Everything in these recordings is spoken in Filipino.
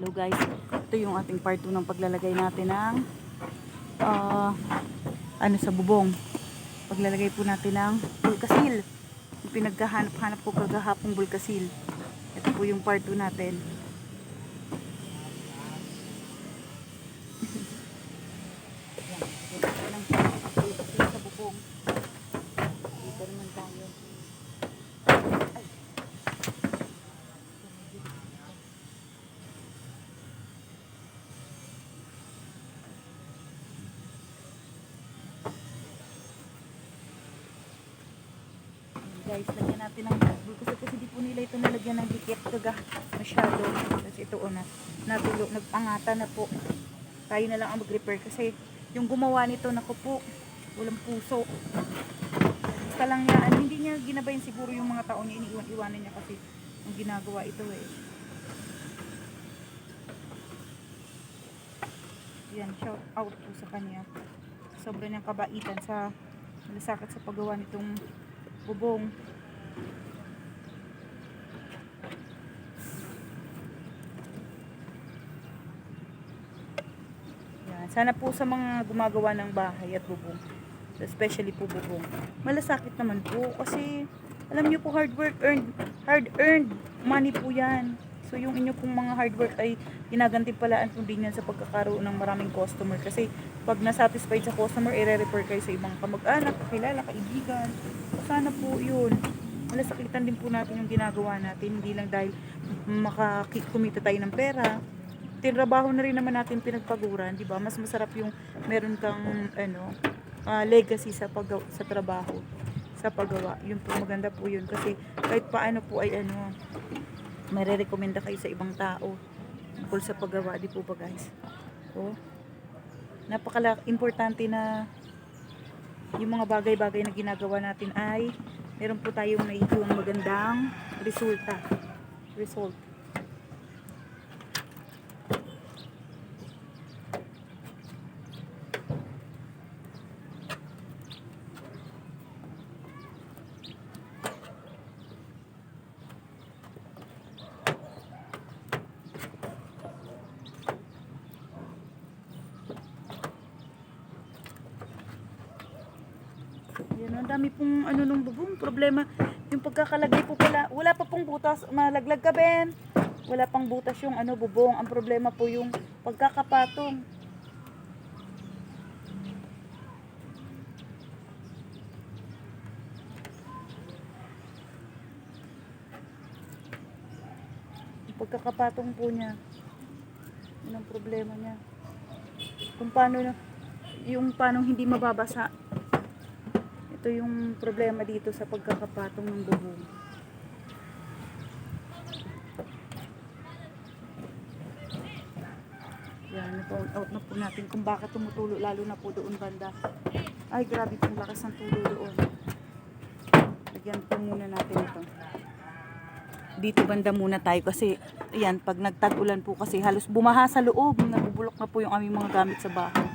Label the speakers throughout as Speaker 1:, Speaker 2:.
Speaker 1: Hello guys, ito yung ating part 2 ng paglalagay natin ng ah, ano sa bubong. Paglalagay po natin ng bulkasil. Yung pinagkahanap-hanap ko kagahapong bulkasil. Ito po yung part 2 natin. Yan, yan tayo ng bulkasil sa bubong. Dito naman tayo. Ay. Ayan, guys, lagyan natin ng bulbul kasi kasi di po nila ito nalagyan ng dikit kaga masyado. Kasi ito una, natulo, nagpangata na po. Tayo na lang ang mag-repair kasi yung gumawa nito, nako po, walang puso. Basta lang niya, ano, hindi niya ginabayan siguro yung mga tao niya, iniiwan-iwanan niya kasi yung ginagawa ito eh. Yan, shout out po sa kanya. Sobrang niyang kabaitan sa malasakit sa paggawa nitong bubong. Yan. Sana po sa mga gumagawa ng bahay at bubong, especially po bubong, malasakit naman po kasi alam niyo po hard work earned, hard earned money po yan. So yung inyo pong mga hard work ay ginagantimpalaan po din yan sa pagkakaroon ng maraming customer kasi pag nasatisfied sa customer, i-refer kayo sa ibang kamag-anak, kakilala, kaibigan. Sana po yun. Malasakitan din po natin yung ginagawa natin, hindi lang dahil makakumita tayo ng pera. Tinrabaho na rin naman natin pinagpaguran, di ba? Mas masarap yung meron kang ano, ah, legacy sa pag sa trabaho, sa paggawa. Yun po maganda po yun kasi kahit paano po ay ano, may rekomenda kayo sa ibang tao tungkol sa paggawa, di po ba guys? Oh. Napakala importante na yung mga bagay-bagay na ginagawa natin ay meron po tayong naikuang magandang resulta. Result. Yan, ang dami pong ano nung bubong. Problema, yung pagkakalagay po pala, wala pa pong butas. Malaglag ka, Ben. Wala pang butas yung ano, bubong. Ang problema po yung pagkakapatong. Yung pagkakapatong po niya. Yun ang problema niya. Kung paano na, yung paano hindi mababasa ito yung problema dito sa pagkakapatong ng bubong. Yan, na-point out na po natin kung bakit tumutulo, lalo na po doon banda. Ay, grabe pong lakas ng tulo doon. Lagyan po muna natin ito. Dito banda muna tayo kasi, yan, pag nagtag-ulan po kasi halos bumaha sa loob, nabubulok na po yung aming mga gamit sa bahay.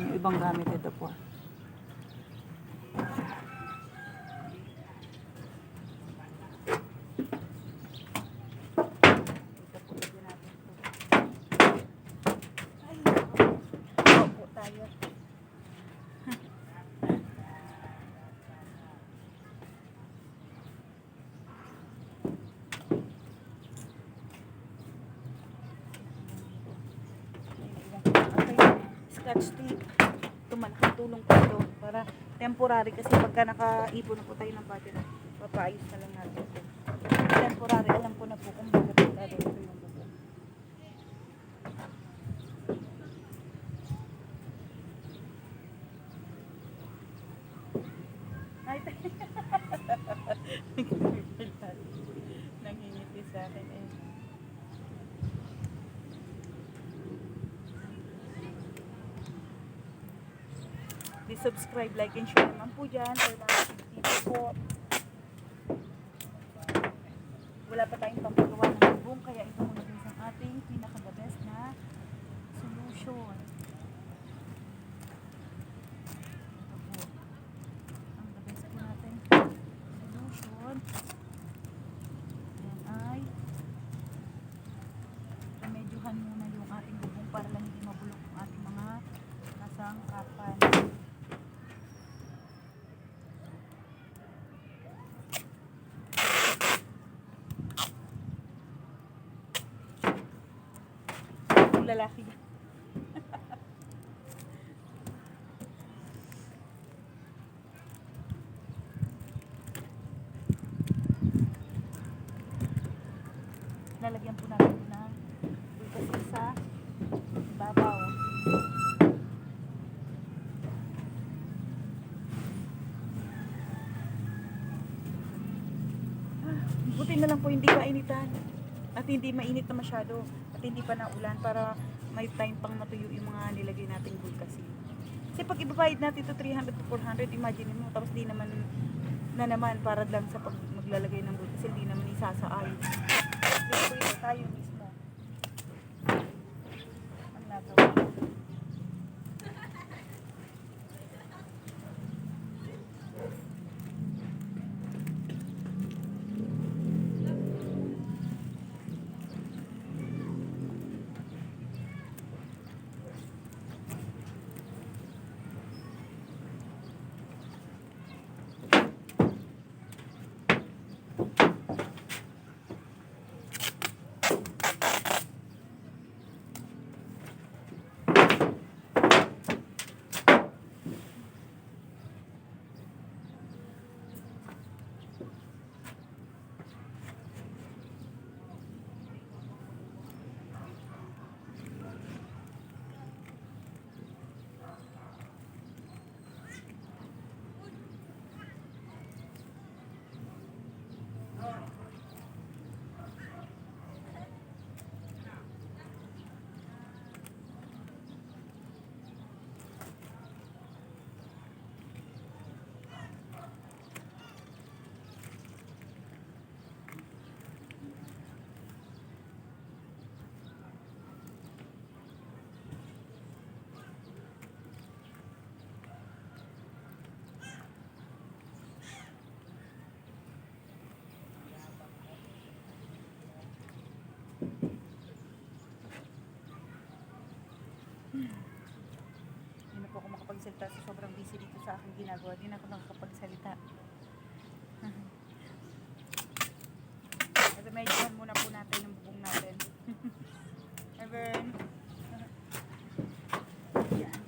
Speaker 1: Yung ibang gamit ito po. Dito po lagyan natin ito. Ay, opo tayo. Scotch tape. Ito malaking tulong po ito para temporary kasi pagka nakaipon na po tayo ng budget, papaayos na lang natin ito. Temporary, alam ko na po kung bakit ito ito yung bubong. Ay, Nangingiti sa akin eh. Please subscribe, like, and share naman po dyan. Or mga TV po. Wala pa tayong pampagawa ng bubong, kaya ito muna guys ang ating pinaka-the best na solution. Ito po. Ang best po natin solution. Ayan ay medyo yung lalaki. Lalagyan po natin ng kasi sa babaw. Ah, Buti na lang po hindi mainitan. At hindi mainit na masyado. Hindi pa naulan para may time pang matuyo yung mga nilagay nating gold kasi. Kasi pag ibabayad natin to 300 to 400, imagine mo, tapos di naman na naman para lang sa pag maglalagay ng gold kasi hindi naman isasaayos. Dito tayo mismo. Ang nagawa. Hindi na po ako makapagsalita sa sobrang busy dito sa aking ginagawa. Hindi na ako nakakapagsalita. Ito medyohan muna po natin yung bubong natin. Evan. Yan,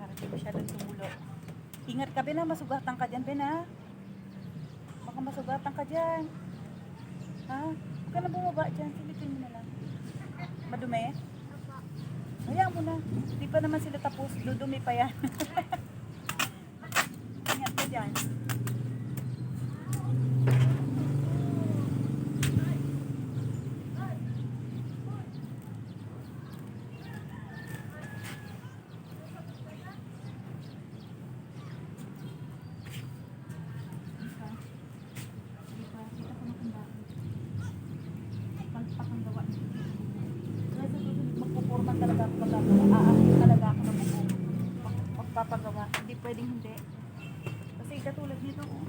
Speaker 1: para hindi masyadong Masyadong tumulo. Ingat ka, Ben, ha? Masugatan ka dyan, Ben, ha? Baka masugatan ka dyan. Ha? Huwag ka na bumaba dyan. Silipin mo na lang. Madumi? Hayaan mo na. Di pa naman sila tapos. Dudumi pa yan. Ingat ka dyan. Magpuporma talaga ako magagawa. Aakin talaga ako ng bubong. Mag- Magpapagawa. Hindi pwedeng hindi. Kasi katulad nito, oh.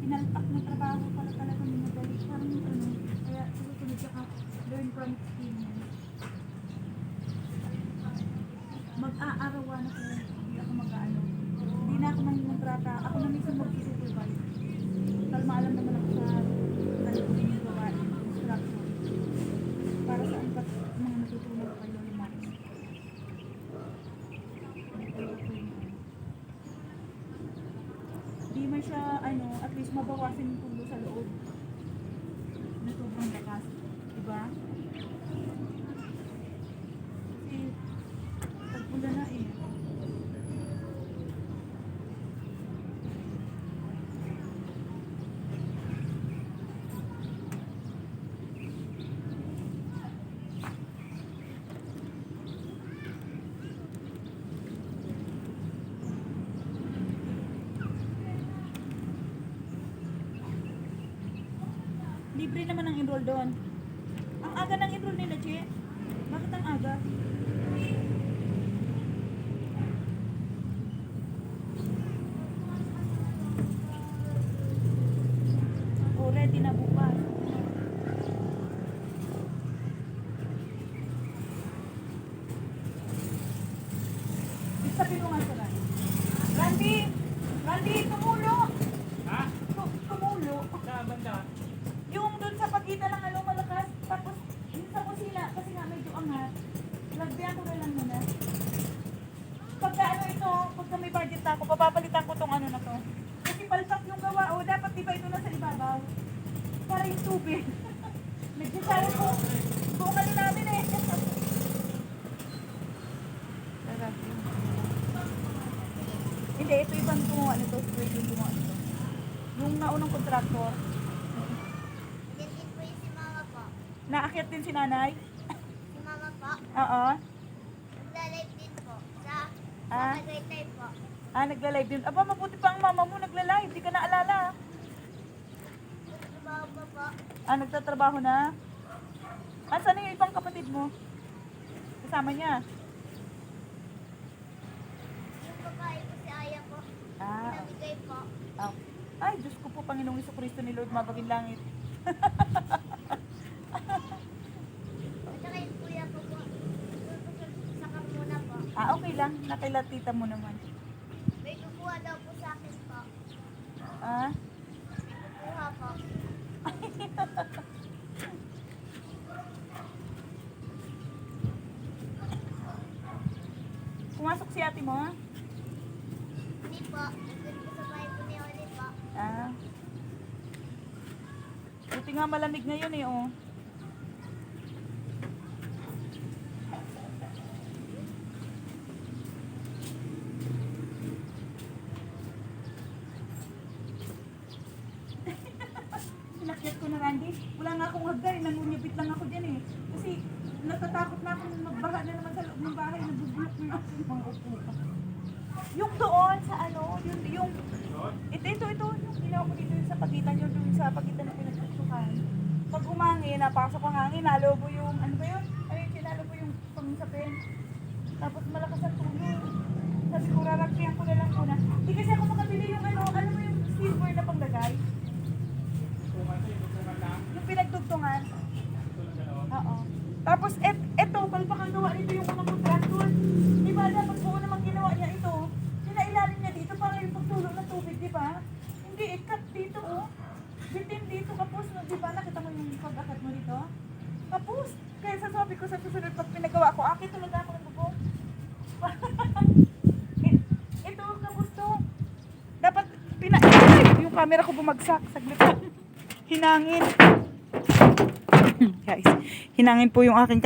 Speaker 1: Pinalpak na trabaho pala talaga ng madali. Parang ano, kaya susunod ka learn from experience. Mag-aarawan ako. Hindi ako mag-ano. Hindi na ako mangingontrata. Ako na mismo mag-supervise. Kalma alam naman ako sa ano ko yung gawain, instruction. Para saan pa mga natutunan ko kay Loli Maris. Di man siya, ano, at least mabawasan yung tulo sa loob. Na sobrang lakas. Diba? Kasi, Libre naman ang enroll doon. Ang aga ng enroll nila, Che. Bakit ang aga?
Speaker 2: O,
Speaker 1: ready na
Speaker 2: bukas. Sabi
Speaker 1: mo nga sa Randy! Randy, ito! Ko na lang muna. Pagka ano ito, pagka may budget na ako, papapalitan ko tong ano na to. Kasi palpak yung gawa, o dapat di ba ito nasa ibabaw? Para yung tubig. sayang ko. Kung ano namin eh. Sarap yun. Hindi, ito ibang gumawa nito. Straight yung gumawa nito. Yung naunang kontraktor, naakyat din si nanay.
Speaker 3: Si mama po,
Speaker 1: Oo.
Speaker 3: nagla-live din po sa
Speaker 1: Ah?
Speaker 3: Tagaytay po.
Speaker 1: Ah, nagla-live din. Aba, mabuti pa ang mama mo nagla-live. Di ka naalala.
Speaker 3: Pa po.
Speaker 1: Ah, nagtatrabaho na. Ah, saan yung ibang kapatid mo? Kasama niya.
Speaker 3: Yung babae po si Aya po.
Speaker 1: Ah,
Speaker 3: Namigay po.
Speaker 1: ah. Ay, Diyos ko po, Panginoong Iso Kristo ni Lord, mabaging langit.
Speaker 3: At saka yung kuya ko po. Doon po sa, sa Carmona po.
Speaker 1: Ah, okay lang. Nakailatita mo naman.
Speaker 3: May kukuha daw po sa akin po.
Speaker 1: Ah,
Speaker 3: May kukuha po.
Speaker 1: pumasok si ate mo?
Speaker 3: Hindi po. Po sa bahay po ni Oli po.
Speaker 1: Ah. Buti nga malamig ngayon eh, oh. Sinakyat ko na Randy. Wala nga akong hagay. Nangunyabit lang ako dyan eh. Kasi natatakot na magbaha na naman sa loob ng bahay. Na ako ng mga upo. Yung doon sa ano, yung, yung ito, ito, ito. Yung ginawa mo dito yung sa pagitan yung doon sa pagitan ng pinagtutukan. Pag umangin, napasok ang hangin, nalobo yung, ano ba yun? Ano yung sinalobo yung pangsapin. Tapos malakas ang tuloy. Sabi ko, raraktiyan ko na lang muna. Hindi kasi ako makabili yung ano, ano mo yung silver na panglagay?
Speaker 2: Yung tungan lang.
Speaker 1: Yung pinagtugtungan.
Speaker 2: Ito lang gano'n.
Speaker 1: Oo. Tapos, et, eto, palpak ang gawa nito yung unang contractor. Di ba, dapat buo naman ginawa niya ito. Sinailalim niya dito para yung pagtulog ng tubig, di ba? Hindi, ikat dito, oh. Bitin dito, kapos, no, di ba? Nakita mo yung pag-akat mo dito? Kapos. Kaya sasabi ko sa susunod pag pinagawa ko, akin talaga ako ng bubong. It- ito, kapos to. Dapat, pina... Ay, yung camera ko bumagsak. Saglit lang. Hinangin. Guys, hinangin po yung aking